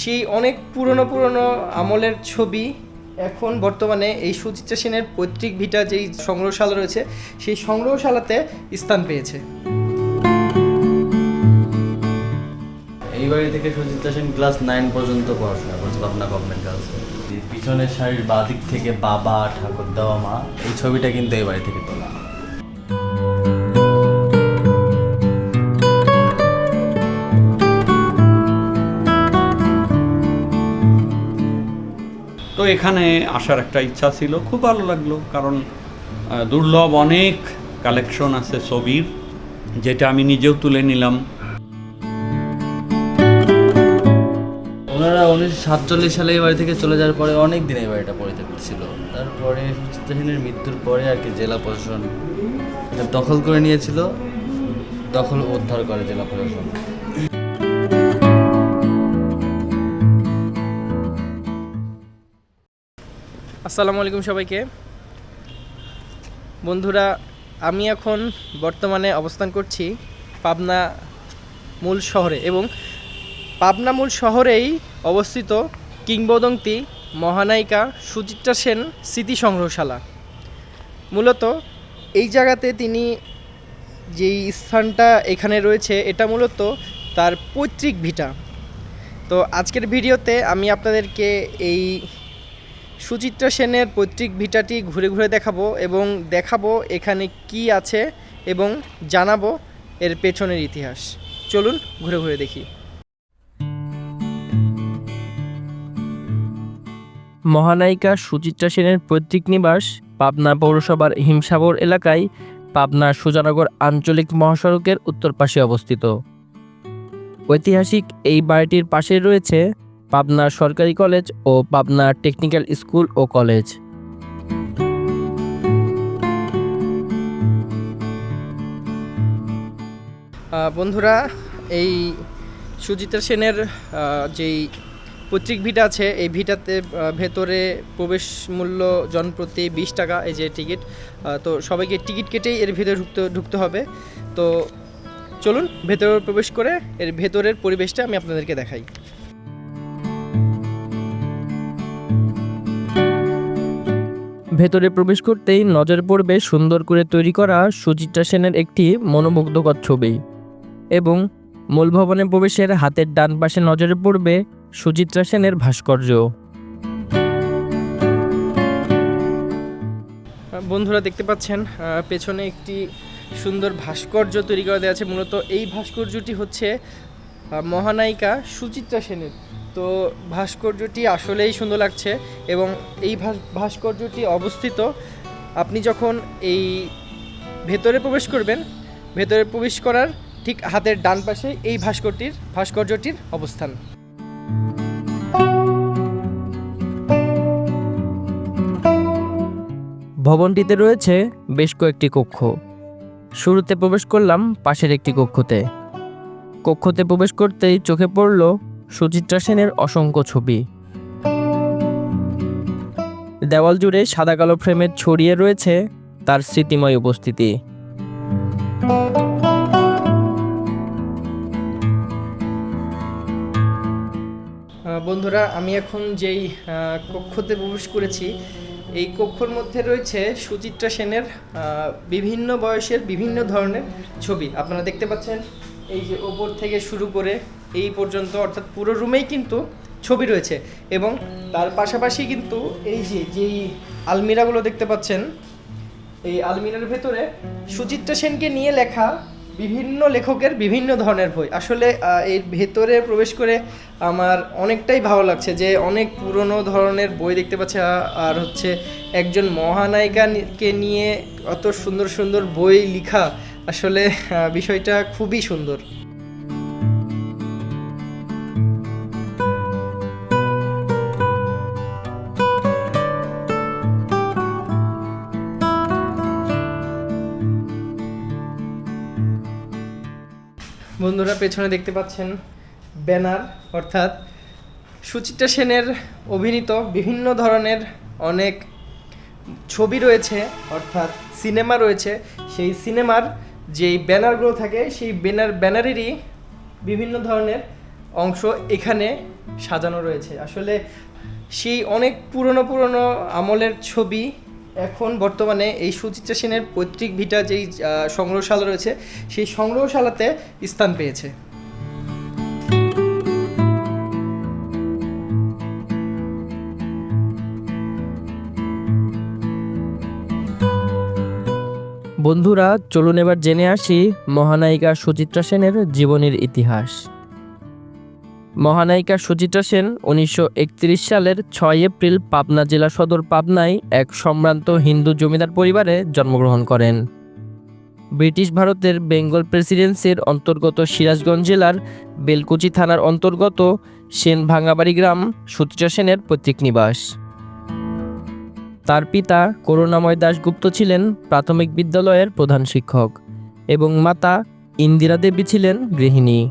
সেই অনেক পুরনো পুরনো আমলের ছবি এখন বর্তমানে এই সুচিত্রা সেনের পৈতৃক ভিটা যেই সংগ্রহশালা রয়েছে, সেই সংগ্রহশালাতে স্থান পেয়েছে। এই বাড়ি থেকে সুচিত্রা সেন ক্লাস নাইন পর্যন্ত পড়াশোনা করছে পাবনা গভর্নমেন্ট গার্লসে পিছনের শাড়ির বাদিক থেকে বাবা ঠাকুর দেওয়া মা, এই ছবিটা কিন্তু এই বাড়ি থেকে তোলা। এখানে আসার একটা ইচ্ছা ছিল। খুব ভালো লাগল কারণ দুর্লভ অনেক কালেকশন আছে ছবির, যেটা আমি নিজেও তুলে নিলাম। ওনারা উনিশশো সাতচল্লিশ সালে এই বাড়ি থেকে চলে যাওয়ার পরে অনেক দিন এই বাড়িটা পরিত্যক্ত ছিল। তারপরে সেনের মৃত্যুর পরে আর কি জেলা প্রশাসন দখল করে নিয়েছিল। দখল উদ্ধার করে জেলা প্রশাসন। আসসালামু আলাইকুম সবাইকে। বন্ধুরা, আমি এখন বর্তমানে অবস্থান করছি পাবনা মূল শহরে এবং পাবনা মূল শহরেই অবস্থিত কিংবদন্তি মহানায়িকা সুচিত্রা সেন স্মৃতি সংগ্রহশালা। মূলত এই জায়গাতে তিনি যেই স্থানটা এখানে রয়েছে, এটা মূলত তার পৈতৃক ভিটা। তো আজকের ভিডিওতে আমি আপনাদেরকে এই সুচিত্রা সেনের পৈতৃক ভিটাটি ঘুরে ঘুরে দেখাবো এবং দেখাবো এখানে কি আছে এবং জানাব এর পেছনের ইতিহাস। চলুন ঘুরে ঘুরে দেখি। মহানায়িকা সুচিত্রা সেনের পৈতৃক নিবাস পাবনা পৌরসভার হিমসাগর এলাকায় পাবনা সুজানগর আঞ্চলিক মহাসড়কের উত্তর পাশে অবস্থিত। ঐতিহাসিক এই বাড়িটির পাশে রয়েছে পাবনা সরকারি কলেজ ও পাবনা টেকনিক্যাল স্কুল ও কলেজ। বন্ধুরা, এই সুচিত্রা সেনের যেই পৈতৃক ভিটা আছে, এই ভিটাতে ভেতরে প্রবেশ মূল্য জনপ্রতি বিশ টাকা, এই যে টিকিট তো সবাইকে টিকিট কেটেই এর ভেতরে ঢুকতে ঢুকতে হবে। তো চলুন, ভেতরে প্রবেশ করে, এর ভেতরের পরিবেশটা আমি আপনাদেরকে দেখাই। ভেতরে প্রবেশ করতেই নজর পড়বে সুন্দর করে তৈরি করা সুচিত্রা সেনের একটি মনোমুগ্ধকর ছবি। এবং মূল ভবনে প্রবেশের হাতের ডান পাশে নজরে পড়বে সুচিত্রা সেনের ভাস্কর্য। বন্ধুরা দেখতে পাচ্ছেন পেছনে একটি সুন্দর ভাস্কর্য তৈরি করা দেওয়া আছে। মূলত এই ভাস্কর্যটি হচ্ছে মহানায়িকা সুচিত্রা সেনের। তো ভাস্কর্যটি আসলেই সুন্দর লাগছে এবং এই ভাস- ভাস্কর্যটি অবস্থিত, আপনি যখন এই ভেতরে প্রবেশ করবেন, ভেতরে প্রবেশ করার ঠিক হাতের ডান পাশে এই ভাস্করটির ভাস্কর্যটির অবস্থান। ভবনটিতে রয়েছে বেশ কয়েকটি কক্ষ। শুরুতে প্রবেশ করলাম পাশের একটি কক্ষতে। কক্ষতে প্রবেশ করতেই চোখে পড়ল সুচিত্রা সেনের অসংখ্য ছবি। দেওয়াল জুড়ে সাদা কালো ফ্রেমে ছড়িয়ে রয়েছে তার স্মৃতিময় উপস্থিতি। বন্ধুরা, আমি এখন যেই কক্ষতে প্রবেশ করেছি, এই কক্ষর মধ্যে রয়েছে সুচিত্রা সেনের বিভিন্ন বয়সের বিভিন্ন ধরনের ছবি। আপনারা দেখতে পাচ্ছেন, এই যে ওপর থেকে শুরু করে এই পর্যন্ত, অর্থাৎ পুরো রুমেই কিন্তু ছবি রয়েছে। এবং তার পাশাপাশি কিন্তু এই যে, যেই আলমিরাগুলো দেখতে পাচ্ছেন, এই আলমিরার ভেতরে সুচিত্রা সেনকে নিয়ে লেখা বিভিন্ন লেখকের বিভিন্ন ধরনের বই। আসলে এর ভেতরে প্রবেশ করে আমার অনেকটাই ভালো লাগছে যে, অনেক পুরনো ধরনের বই দেখতে পাচ্ছে। আর হচ্ছে একজন মহানায়িকাকে নিয়ে অত সুন্দর সুন্দর বই লেখা আসলে বিষয়টা খুবই সুন্দর। বন্ধুরা পেছনে দেখতে পাচ্ছেন ব্যানার, অর্থাৎ সুচিত্রা সেনের অভিনীত বিভিন্ন ধরনের অনেক ছবি রয়েছে, অর্থাৎ সিনেমা রয়েছে। সেই সিনেমার যেই ব্যানারগুলো থাকে, সেই ব্যানার, ব্যানারেরই বিভিন্ন ধরনের অংশ এখানে সাজানো রয়েছে। আসলে সেই অনেক পুরনো পুরনো আমলের ছবি এখন বর্তমানে এই সুচিত্রা সেনের পৈতৃক ভিটা যেই সংগ্রহশালা রয়েছে, সেই সংগ্রহশালাতে স্থান পেয়েছে। বন্ধুরা, চলুন এবার জেনে আসি মহানায়িকা সুচিত্রা সেনের জীবনের ইতিহাস। মহানায়িকা সুচিত্রা সেন উনিশশো একত্রিশ সালের ছয় এপ্রিল পাবনা জেলা সদর পাবনায় এক সম্ভ্রান্ত হিন্দু জমিদার পরিবারে জন্মগ্রহণ করেন। ব্রিটিশ ভারতের বেঙ্গল প্রেসিডেন্সির অন্তর্গত সিরাজগঞ্জ জেলার বেলকুচি থানার অন্তর্গত সেন ভাঙাবাড়ি গ্রাম সুচিত্রা সেনের পৈতৃক নিবাস। তার পিতা করুণাময় দাশগুপ্ত ছিলেন প্রাথমিক বিদ্যালয়ের প্রধান শিক্ষক এবং মাতা ইন্দিরা দেবী ছিলেন গৃহিণী।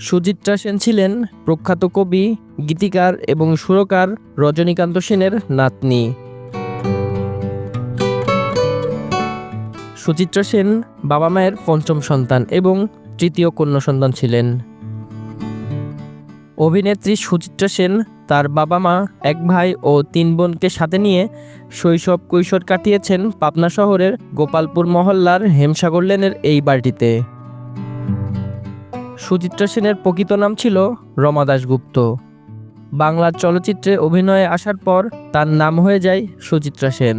সুচিত্রা সেন ছিলেন প্রখ্যাত কবি, গীতিকার এবং সুরকার রজনীকান্ত সেনের নাতনি। সুচিত্রা সেন বাবা মায়ের পঞ্চম সন্তান এবং তৃতীয় কন্যা সন্তান ছিলেন। অভিনেত্রী সুচিত্রা সেন তার বাবা মা, এক ভাই ও তিন বোনকে সাথে নিয়ে শৈশব কৈশোর কাটিয়েছেন পাবনা শহরের গোপালপুর মহল্লার হেমসাগর লেনের এই বাড়িটিতে। সুচিত্রা সেনের প্রকৃত নাম ছিল রমা দাশগুপ্ত। বাংলা চলচ্চিত্রে অভিনয়ে আসার পর তার নাম হয়ে যায় সুচিত্রা সেন।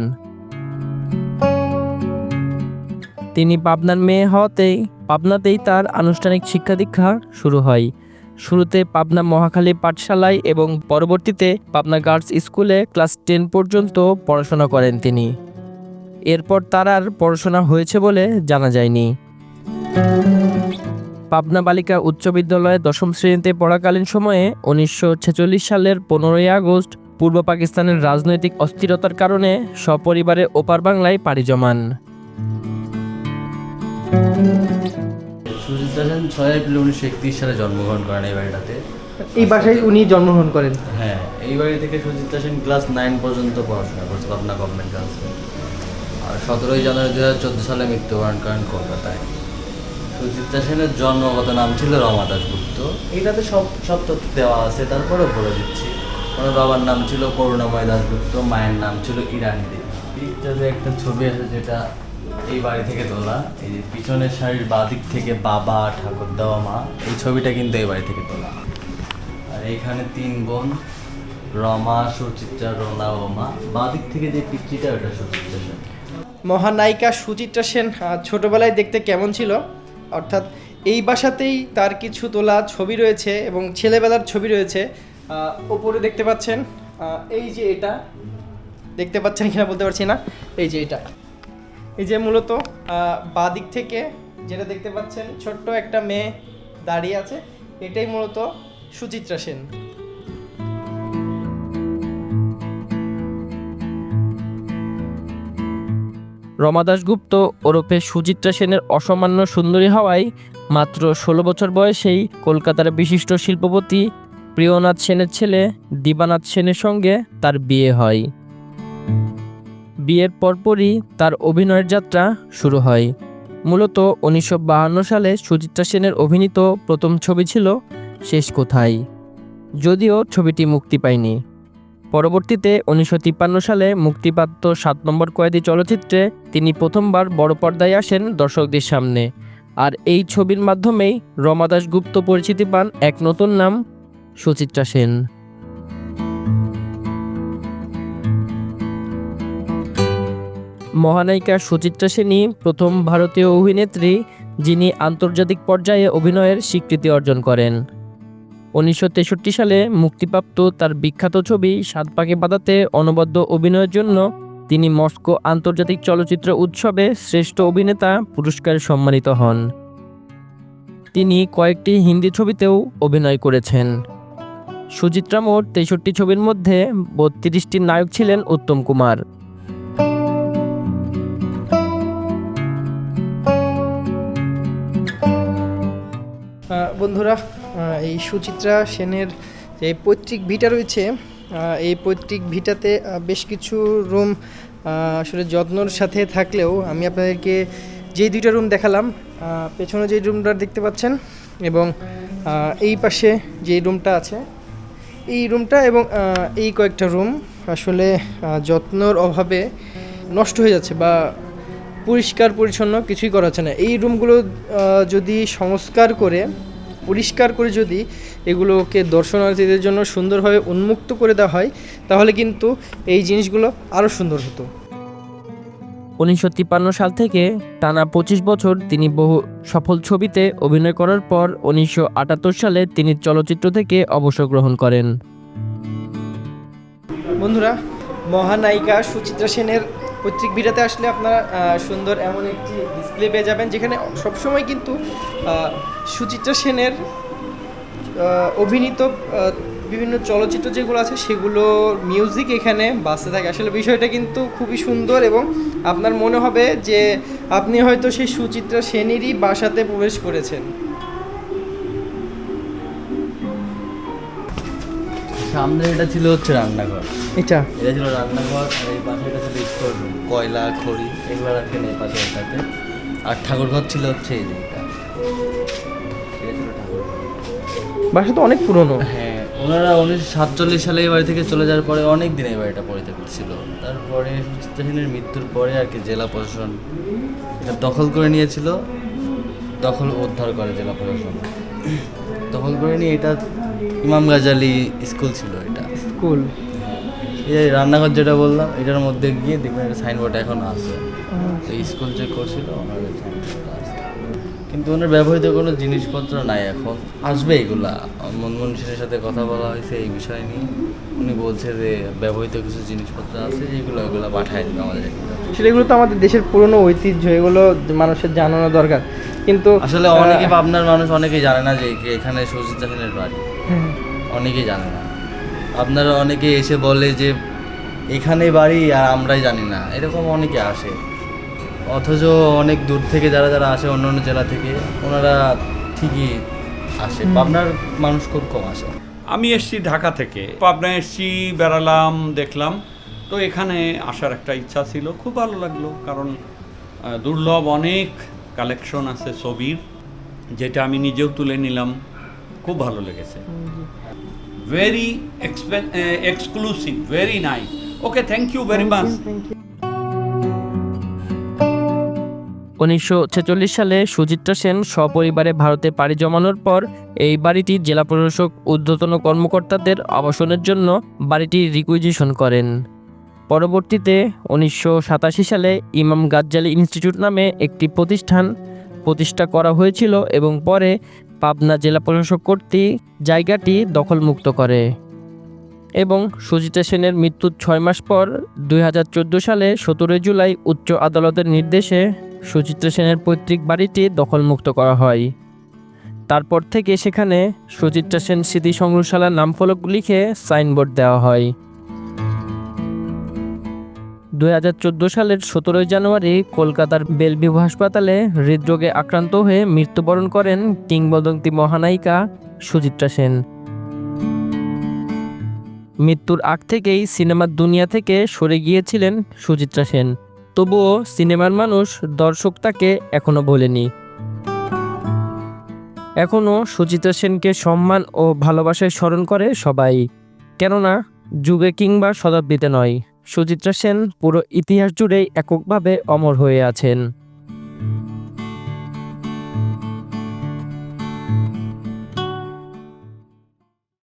তিনি পাবনার মেয়ে হওয়াতেই, পাবনাতেই তার আনুষ্ঠানিক শিক্ষা দীক্ষা শুরু হয়। শুরুতে পাবনা মহাখালী পাঠশালায় এবং পরবর্তীতে পাবনা গার্লস স্কুলে ক্লাস টেন পর্যন্ত পড়াশোনা করেন তিনি। এরপর তার আর পড়াশোনা হয়েছে বলে জানা যায়নি। পাবনা বালিকা উচ্চ বিদ্যালয়ে দশম শ্রেণীতে পড়াকালীন সময়ে উনিশশো ছেচল্লিশ সালের পনেরোই আগস্ট পূর্ব পাকিস্তানের রাজনৈতিক অস্থিরতার কারণে সপরিবারে ওপার বাংলায় পাড়ি জমান। সুচিত্রা সেন ছয় এপ্রিল উনিশশো একত্রিশ সালে জন্মগ্রহণ করেন এই বাড়িটাতে। এই বাসায় উনি জন্মগ্রহণ করেন? হ্যাঁ এই বাড়ি থেকে সুচিত্রা সেন ক্লাস নাইন পর্যন্ত পড়াশোনা করছে পাবনা গভর্নমেন্ট গার্লসে আর সতেরোই জানুয়ারি দু হাজার চোদ্দ সালে মৃত্যুবরণ করেন কলকাতায়। সুচিত্রা সেনের জন্মগত নাম ছিল রমা দাশগুপ্ত। এটাতে সব সব তথ্য দেওয়া আছে, তারপরেও বলে দিচ্ছি। ওনার বাবার নাম ছিল করুণাময় দাশগুপ্ত, মায়ের নাম ছিল ইরানি দেবী। একটা ছবি আছে যেটা এই বাড়ি থেকে তোলা, এই যে পিছনের শাড়ির বাদিক থেকে বাবা, ঠাকুর দেওয়া মা, এই ছবিটা কিন্তু এই বাড়ি থেকে তোলা। আর এইখানে তিন বোন, রমা, সুচিত্রা, রোনা ও মা। বাদিক থেকে যে পিকচিটা, ওটা সুচিত্রা সেন। মহানায়িকা সুচিত্রা সেন ছোটবেলায় দেখতে কেমন ছিল? অর্থাৎ এই বাসাতেই তার কিছু তোলা ছবি রয়েছে এবং ছেলেবেলার ছবি রয়েছে। ওপরে দেখতে পাচ্ছেন এই যে এটা দেখতে পাচ্ছেন কিনা বলতে পারছি না এই যে এটা। এই যে মূলত আহ, বাদিক থেকে যেটা দেখতে পাচ্ছেন ছোট্ট একটা মেয়ে দাঁড়িয়ে আছে এটাই মূলত সুচিত্রা সেন। রমা দাশগুপ্ত ওরফে সুচিত্রা সেনের অসামান্য সুন্দরী হওয়ায় মাত্র ষোলো বছর বয়সেই কলকাতার বিশিষ্ট শিল্পপতি প্রিয়নাথ সেনের ছেলে দিবানাথ সেনের সঙ্গে তার বিয়ে হয়। বিয়ের পরপরই তার অভিনয়ের যাত্রা শুরু হয়। মূলত উনিশশো সালে সুচিত্রা সেনের অভিনীত প্রথম ছবি ছিল শেষ কোথায় যদিও ছবিটি মুক্তি পায়নি। পরবর্তীতে উনিশশো তিপ্পান্ন সালে মুক্তিপ্রাপ্ত সাত নম্বর কয়েদি চলচ্চিত্রে তিনি প্রথমবার বড় পর্দায় আসেন দর্শকদের সামনে। আর এই ছবির মাধ্যমেই রমা দাশগুপ্ত পরিচিতি পান এক নতুন নাম, সুচিত্রা সেন। মহানায়িকা সুচিত্রা সেনই প্রথম ভারতীয় অভিনেত্রী, যিনি আন্তর্জাতিক পর্যায়ে অভিনয়ের স্বীকৃতি অর্জন করেন। উনিশশো তেষট্টি সালে মুক্তিপ্রাপ্ত তার বিখ্যাত ছবি সাত পাকে বাদাতে অনবদ্য অভিনয়ের জন্য তিনি মস্কো আন্তর্জাতিক চলচ্চিত্র উৎসবে শ্রেষ্ঠ অভিনেতা পুরস্কারে সম্মানিত হন। তিনি কয়েকটি হিন্দি ছবিতেও অভিনয় করেছেন। সুচিত্রা মোট তেষট্টি ছবির মধ্যে বত্রিশটি নায়ক ছিলেন উত্তম কুমার। বন্ধুরা এই সুচিত্রা সেনের যে পৈতৃক ভিটা রয়েছে এই পৈতৃক ভিটাতে বেশ কিছু রুম আসলে যত্নর সাথে থাকলেও আমি আপনাদেরকে যেই দুইটা রুম দেখালাম পেছনে যে রুমটা দেখতে পাচ্ছেন এবং এই পাশে যে রুমটা আছে, এই রুমটা এবং এই কয়েকটা রুম আসলে যত্নর অভাবে নষ্ট হয়ে যাচ্ছে বা পরিষ্কার পরিচ্ছন্ন কিছুই করা হচ্ছে না। এই রুমগুলো যদি সংস্কার করে পরিষ্কার করে যদি এগুলোকে দর্শনার্থীদের জন্য সুন্দরভাবে উন্মুক্ত করে দেওয়া হয় তাহলে কিন্তু এই জিনিসগুলো আরও সুন্দর হতো। উনিশশো তিপ্পান্ন সাল থেকে টানা পঁচিশ বছর তিনি বহু সফল ছবিতে অভিনয় করার পর উনিশশো আটাত্তর সালে তিনি চলচ্চিত্র থেকে অবসর গ্রহণ করেন। বন্ধুরা মহানায়িকা সুচিত্রা সেনের পৈতৃক বিড়াতে আসলে আপনারা সুন্দর এমন একটি ডিসপ্লে পেয়ে যাবেন, যেখানে সবসময় কিন্তু সুচিত্রা সেনের অভিনীত বিভিন্ন চলচ্চিত্র যেগুলো আছে, সেগুলো মিউজিক এখানে বাসতে থাকে। আসলে বিষয়টা কিন্তু খুবই সুন্দর এবং আপনার মনে হবে যে আপনি হয়তো সেই সুচিত্রা সেনেরই বাসাতে প্রবেশ করেছেন। সামনে এটা ছিল হচ্ছে রান্নাঘর। এটা? এটা ছিল রান্নাঘর আর এই পাশে এটা ছিল স্টোর রুম কয়লা খড়ি এগুলো রাখেন এই পাশে এটাতে। আর ঠাকুরঘর ছিল হচ্ছে এই বাসা তো অনেক পুরনো। হ্যাঁ ওনারা উনিশশো সাতচল্লিশ সালে এই বাড়ি থেকে চলে যাওয়ার পরে অনেক দিন এই বাড়িটা পরিত্যক্ত ছিল তারপরে স্টেশনের মৃত্যুর পরে আর কি জেলা প্রশাসন এটা দখল করে নিয়েছিল। দখল উদ্ধার করে জেলা প্রশাসন। দখল করে নিয়ে এটা ইমাম গাজালি স্কুল ছিল এটা। স্কুল? এই রান্নাঘর যেটা বললাম এটার মধ্যে গিয়ে দেখবেন একটা সাইনবোর্ড এখন আছে। তো স্কুল যে করছিল ওনার। কিন্তু ওনার ব্যবহৃত কোনো জিনিসপত্র নাই এখন। আসবে এগুলা। মনমোহন সেনের সাথে কথা বলা হয়েছে এই বিষয় নিয়ে। উনি বলছে যে ব্যবহৃত কিছু জিনিসপত্র আছে যেগুলো ওগুলো পাঠায় দেবে আমাদের। এগুলো তো আমাদের দেশের পুরনো ঐতিহ্য এগুলো মানুষের জানানো দরকার। কিন্তু আসলে অনেকে পাবনার মানুষ অনেকেই জানে না যে এখানে সুজিতা সেনের বাড়ি। অনেকেই জানে না। আপনারা অনেকে এসে বলে যে এখানে বাড়ি আর আমরাই জানি না। এরকম অনেকে আসে। অথচ অনেক দূর থেকে যারা যারা আসে অন্য অন্য জেলা থেকে ওনারা ঠিকই আসে। পাবনার মানুষ খুব কম আসে। আমি এসছি ঢাকা থেকে। পাবনায় এসছি বেড়ালাম দেখলাম। তো এখানে আসার একটা ইচ্ছা ছিল। খুব ভালো লাগল কারণ দুর্লভ অনেক কালেকশন আছে ছবির যেটা আমি নিজেও তুলে নিলাম। খুব ভালো লেগেছে। Very exclusive very nice okay thank you very much উনিশশো ছেচল্লিশ সালে সুচিত্রা সেন সপরিবারে ভারতে পাড়ি জমানোর পর এই বাড়িটি জেলা প্রশাসক ঊর্ধ্বতন কর্মকর্তাদের আবাসনের জন্য বাড়িটি রিকুইজিশন করেন। পরবর্তীতে উনিশশো সাতাশি সালে ইমাম গাজ্জালি ইনস্টিটিউট নামে একটি প্রতিষ্ঠান প্রতিষ্ঠা করা হয়েছিল এবং পরে পাবনা জেলা প্রশাসক কর্তৃক জায়গাটি দখলমুক্ত করে এবং সুজিতা সেনের মৃত্যুর ছয় মাস পর দুই হাজার চোদ্দ সালে সতেরোই জুলাই উচ্চ আদালতের নির্দেশে সুচিত্রা সেনের পৈতৃক বাড়িটি দখলমুক্ত করা হয়। তারপর থেকে সেখানে সুচিত্রা সেন স্মৃতি সংগ্রহশালার নামফলক লিখে সাইনবোর্ড দেওয়া হয়। দু হাজার চোদ্দ সালের সতেরোই জানুয়ারি কলকাতার বেলভিউ হাসপাতালে হৃদরোগে আক্রান্ত হয়ে মৃত্যুবরণ করেন কিংবদন্তি মহানায়িকা সুচিত্রা সেন। মৃত্যুর আগ থেকেই সিনেমার দুনিয়া থেকে সরে গিয়েছিলেন সুচিত্রা সেন। তবুও সিনেমার মানুষ দর্শক তাকে এখনও ভোলেনি। এখনও সুচিত্রা সেনকে সম্মান ও ভালোবাসায় স্মরণ করে সবাই। কেননা যুগে কিংবা শতাব্দীতে নয়। সুচিত্রা সেন পুরো ইতিহাস জুড়েই এককভাবে অমর হয়ে আছেন।